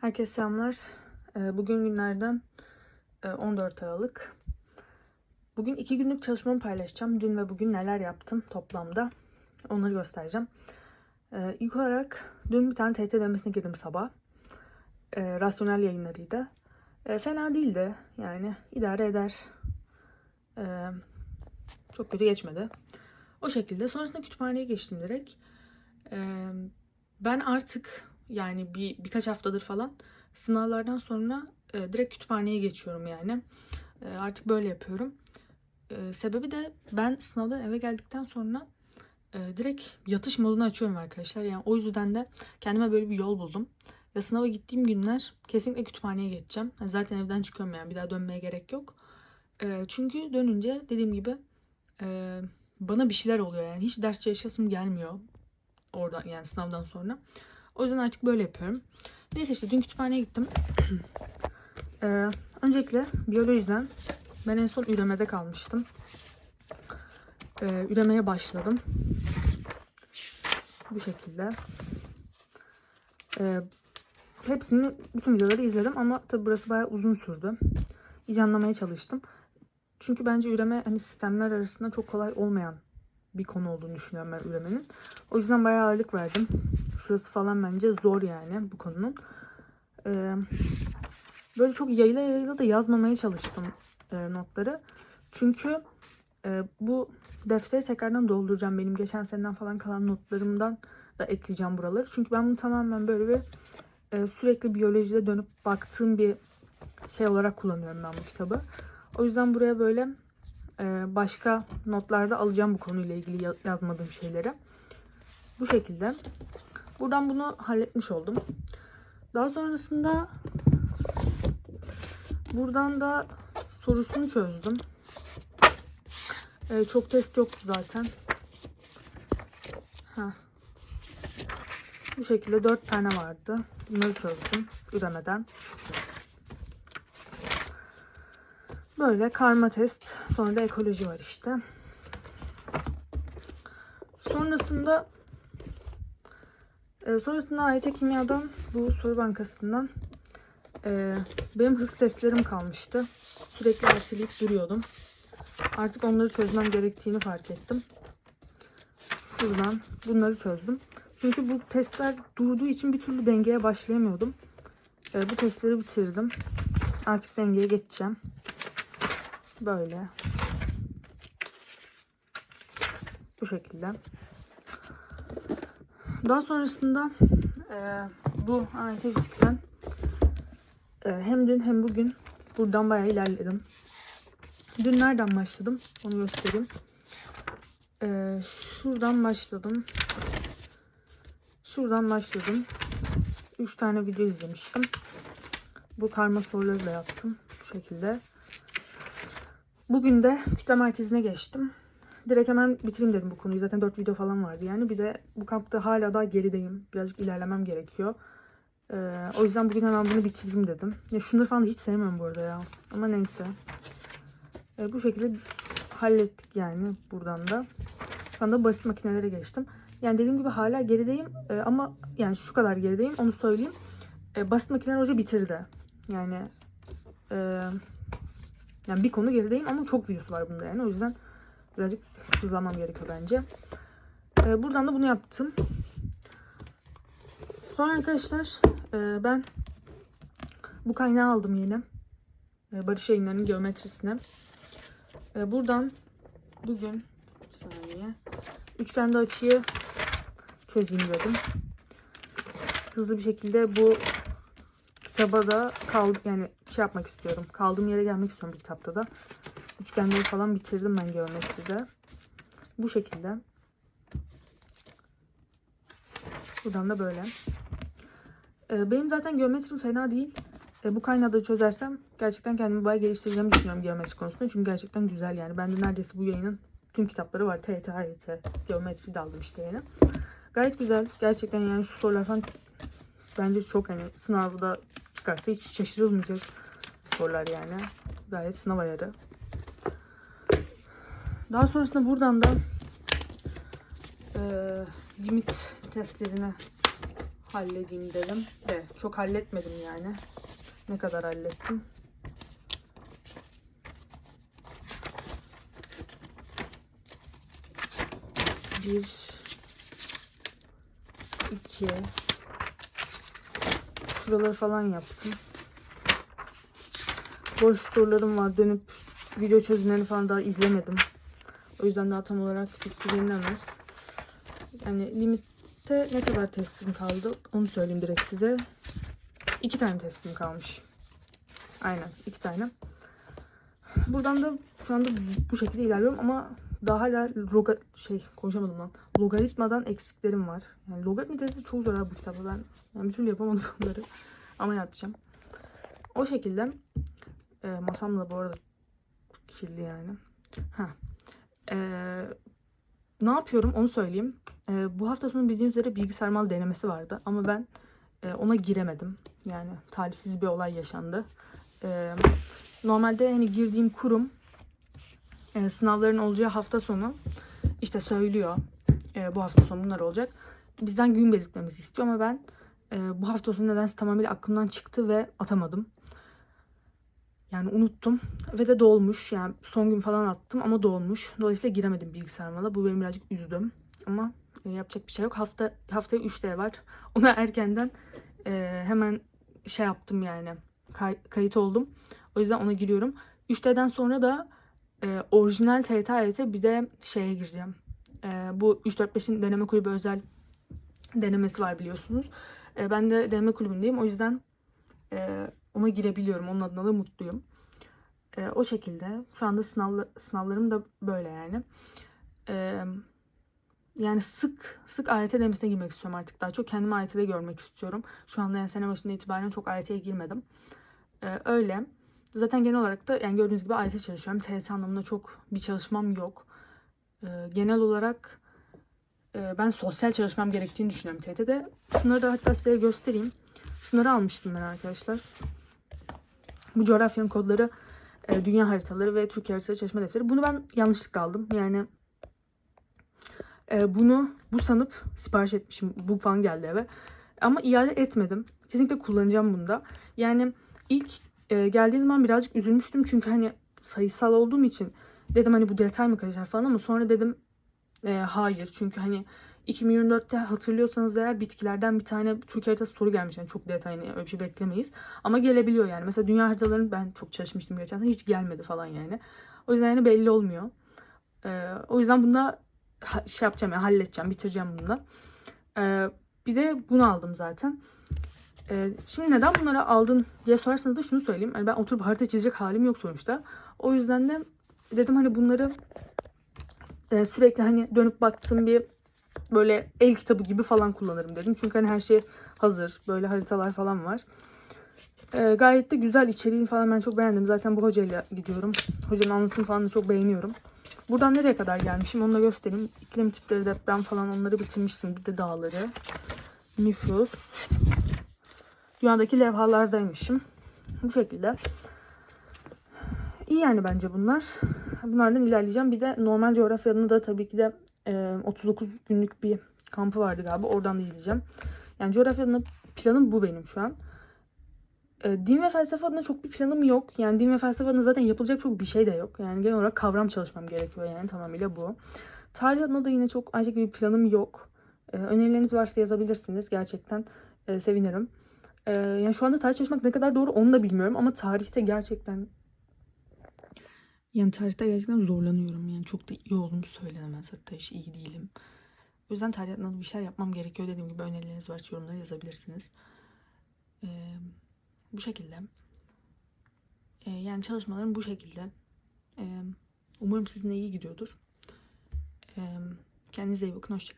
Herkese selamlar. Ee, Bugün günlerden e, 14 Aralık. Bugün iki günlük çalışmamı paylaşacağım. Dün ve bugün neler yaptım toplamda. Onları göstereceğim. Ee, İlk olarak dün bir tane TRT demesine girdim sabah. Ee, Rasyonel yayınlarıydı. Fena değildi. Yani idare eder. Çok kötü geçmedi. O şekilde. Sonrasında kütüphaneye geçtim direkt. Ben artık yani bir birkaç haftadır falan sınavlardan sonra e, direkt kütüphaneye geçiyorum yani. E, artık böyle yapıyorum. E, sebebi de ben sınavdan eve geldikten sonra e, direkt yatış modunu açıyorum arkadaşlar. Yani o yüzden de kendime böyle bir yol buldum. Ve sınava gittiğim günler kesinlikle kütüphaneye geçeceğim. Yani zaten evden çıkıyorum yani bir daha dönmeye gerek yok. E, çünkü dönünce dediğim gibi e, bana bir şeyler oluyor yani. Hiç ders çalışasım gelmiyor orada yani sınavdan sonra. O yüzden artık böyle yapıyorum. Neyse işte dün kütüphaneye gittim. Ee, öncelikle biyolojiden ben en son üremede kalmıştım. Ee, üremeye başladım. Bu şekilde. Ee, hepsini, bütün videoları izledim ama tabi burası bayağı uzun sürdü. İyice anlamaya çalıştım. Çünkü bence üreme hani sistemler arasında çok kolay olmayan bir konu olduğunu düşünüyorum ben üremenin. O yüzden bayağı ağırlık verdim. Şurası falan bence zor yani bu konunun. Ee, böyle çok yayla yayla da yazmamaya çalıştım e, notları. Çünkü e, bu defteri tekrardan dolduracağım. Benim geçen seneden falan kalan notlarımdan da ekleyeceğim buraları. Çünkü ben bunu tamamen böyle bir e, sürekli biyolojide dönüp baktığım bir şey olarak kullanıyorum ben bu kitabı. O yüzden buraya böyle e, başka notlarda alacağım bu konuyla ilgili ya- yazmadığım şeyleri. Bu şekilde. Buradan bunu halletmiş oldum. Daha sonrasında buradan da sorusunu çözdüm. E, çok test yoktu zaten. Heh. Bu şekilde dört tane vardı. Bunları çözdüm üremeden. Böyle karma test. Sonra da ekoloji var işte. Sonrasında e, sonrasında AYT Kimya'dan bu soru bankasından e, benim hız testlerim kalmıştı. Sürekli erteleyip duruyordum. Artık onları çözmem gerektiğini fark ettim. Şuradan bunları çözdüm. Çünkü bu testler durduğu için bir türlü dengeye başlayamıyordum. E, bu testleri bitirdim. Artık dengeye geçeceğim. Böyle. Bu şekilde. Daha sonrasında e, bu AYT fizikten e, hem dün hem bugün buradan bayağı ilerledim. Dün nereden başladım? Onu göstereyim. E, şuradan başladım. Şuradan başladım. 3 tane video izlemiştim. Bu karma soruları da yaptım. Bu şekilde. Bugün de kütle merkezine geçtim. Direkt hemen bitireyim dedim bu konuyu. Zaten 4 video falan vardı yani. Bir de bu kampta hala daha gerideyim. Birazcık ilerlemem gerekiyor. Ee, o yüzden bugün hemen bunu bitireyim dedim. Ya şunları falan hiç sevmiyorum bu arada ya. Ama neyse. Ee, bu şekilde hallettik yani buradan da. Şu anda basit makinelere geçtim. Yani dediğim gibi hala gerideyim. Ee, ama yani şu kadar gerideyim onu söyleyeyim. Ee, basit makineler hoca bitirdi. Yani eee yani bir konu gerideyim ama çok videosu var bunda yani. O yüzden birazcık hızlanmam gerekiyor bence. Ee, buradan da bunu yaptım. Sonra arkadaşlar e, ben bu kaynağı aldım yine. E, Barış Yayınları'nın geometrisine. E, buradan bugün saniye üçgende açıyı çözeyim dedim. Hızlı bir şekilde bu kitaba da kal yani şey yapmak istiyorum. Kaldığım yere gelmek istiyorum bu kitapta da. Üçgenleri falan bitirdim ben geometride. Bu şekilde. Buradan da böyle. Ee, benim zaten geometrim fena değil. Ee, bu kaynağı çözersem gerçekten kendimi bayağı geliştireceğimi düşünüyorum geometri konusunda. Çünkü gerçekten güzel yani. Ben de neredeyse bu yayının tüm kitapları var. TET, AYT, geometri de işte yine. Gayet güzel. Gerçekten yani şu sorular falan bence çok hani sınavda çıkarsa hiç şaşırılmayacak sorular yani. Gayet sınav ayarı. Daha sonrasında buradan da eee limit testlerine halledeyim dedim. De çok halletmedim yani. Ne kadar hallettim? Bir, iki, şuraları falan yaptım. Boş sorularım var. Dönüp video çözümlerini falan daha izlemedim. O yüzden daha tam olarak bitti denilemez. Yani limitte ne kadar testim kaldı onu söyleyeyim direkt size. İki tane testim kalmış. Aynen iki tane. Buradan da şu anda bu şekilde ilerliyorum ama daha hala loga şey konuşamadım lan. Logaritmadan eksiklerim var. Yani logaritma testi çok zor abi bu kitapta ben. Yani bir türlü yapamadım bunları. Ama yapacağım. O şekilde e, masam da bu arada kirli yani. Ha. E, ne yapıyorum onu söyleyeyim. E, bu hafta sonu bildiğiniz üzere bilgisayar mal denemesi vardı ama ben e, ona giremedim. Yani talihsiz bir olay yaşandı. E, normalde hani girdiğim kurum e, sınavların olacağı hafta sonu işte söylüyor. E, bu hafta sonu bunlar olacak. Bizden gün belirtmemizi istiyor ama ben e, bu hafta sonu nedense tamamıyla aklımdan çıktı ve atamadım. Yani unuttum ve de dolmuş. Yani son gün falan attım ama dolmuş. Dolayısıyla giremedim bilgisayar mala. Bu beni birazcık üzdüm. Ama e, yapacak bir şey yok. Hafta haftaya 3D var. Ona erkenden e, hemen şey yaptım yani. Kay- kayıt oldum. O yüzden ona giriyorum. 3D'den sonra da e, orijinal TYT AYT bir de şeye gireceğim. E, bu 3-4-5'in deneme kulübü özel denemesi var biliyorsunuz. E, ben de deneme kulübündeyim. O yüzden e, ona girebiliyorum. Onun adına da mutluyum. E, o şekilde. Şu anda sınavla, sınavlarım da böyle yani. E, yani sık sık AYT denemesine girmek istiyorum artık. Daha çok kendimi AYT'de görmek istiyorum. Şu anda yani sene başında itibaren çok AYT'ye girmedim. E, öyle. Zaten genel olarak da yani gördüğünüz gibi AYT çalışıyorum. TYT anlamında çok bir çalışmam yok. E, genel olarak e, ben sosyal çalışmam gerektiğini düşünüyorum TYT'de. Şunları da hatta size göstereyim. Şunları almıştım ben arkadaşlar. Bu coğrafyanın kodları, e, dünya haritaları ve Türkiye haritaları çalışma defteri. Bunu ben yanlışlıkla aldım. Yani e, bunu bu sanıp sipariş etmişim. Bu falan geldi eve. Ama iade etmedim. Kesinlikle kullanacağım bunu da. Yani ilk e, geldiği zaman birazcık üzülmüştüm. Çünkü hani sayısal olduğum için dedim hani bu detay mı kaçar falan ama sonra dedim e, hayır. Çünkü hani 2024'te hatırlıyorsanız eğer bitkilerden bir tane Türkiye haritası soru gelmiş. Yani çok detaylı öyle bir şey beklemeyiz. Ama gelebiliyor yani. Mesela dünya haritalarını ben çok çalışmıştım geçen sene. Hiç gelmedi falan yani. O yüzden yani belli olmuyor. Ee, o yüzden bunda şey yapacağım yani halledeceğim. Bitireceğim bunu. Ee, bir de bunu aldım zaten. Ee, şimdi neden bunları aldın diye sorarsanız da şunu söyleyeyim. Yani ben oturup harita çizecek halim yok sonuçta. O yüzden de dedim hani bunları e, sürekli hani dönüp baktığım bir böyle el kitabı gibi falan kullanırım dedim. Çünkü hani her şey hazır. Böyle haritalar falan var. Ee, gayet de güzel içeriğini falan ben çok beğendim. Zaten bu hocayla gidiyorum. Hocanın anlatımını falan da çok beğeniyorum. Buradan nereye kadar gelmişim onu da göstereyim. İklim tipleri, deprem falan onları bitirmiştim. Bir de dağları. Nüfus. Dünyadaki levhalardaymışım. Bu şekilde. İyi yani bence bunlar. Bunlardan ilerleyeceğim. Bir de normal coğrafyanın da tabii ki de e, 39 günlük bir kampı vardı galiba. Oradan da izleyeceğim. Yani coğrafyanın planım bu benim şu an. E, din ve felsefe adına çok bir planım yok. Yani din ve felsefe adına zaten yapılacak çok bir şey de yok. Yani genel olarak kavram çalışmam gerekiyor yani tamamıyla bu. Tarih adına da yine çok ancak bir planım yok. E, önerileriniz varsa yazabilirsiniz. Gerçekten e, sevinirim. E, yani şu anda tarih çalışmak ne kadar doğru onu da bilmiyorum. Ama tarihte gerçekten yani tarihte gerçekten zorlanıyorum. Yani çok da iyi olduğumu söylenemez. Hatta hiç iyi değilim. O yüzden tarih adına bir şeyler yapmam gerekiyor. Dediğim gibi önerileriniz varsa yorumlara yazabilirsiniz. Ee, bu şekilde. Ee, yani çalışmalarım bu şekilde. Ee, umarım sizinle iyi gidiyordur. Ee, kendinize iyi bakın. Hoşçakalın.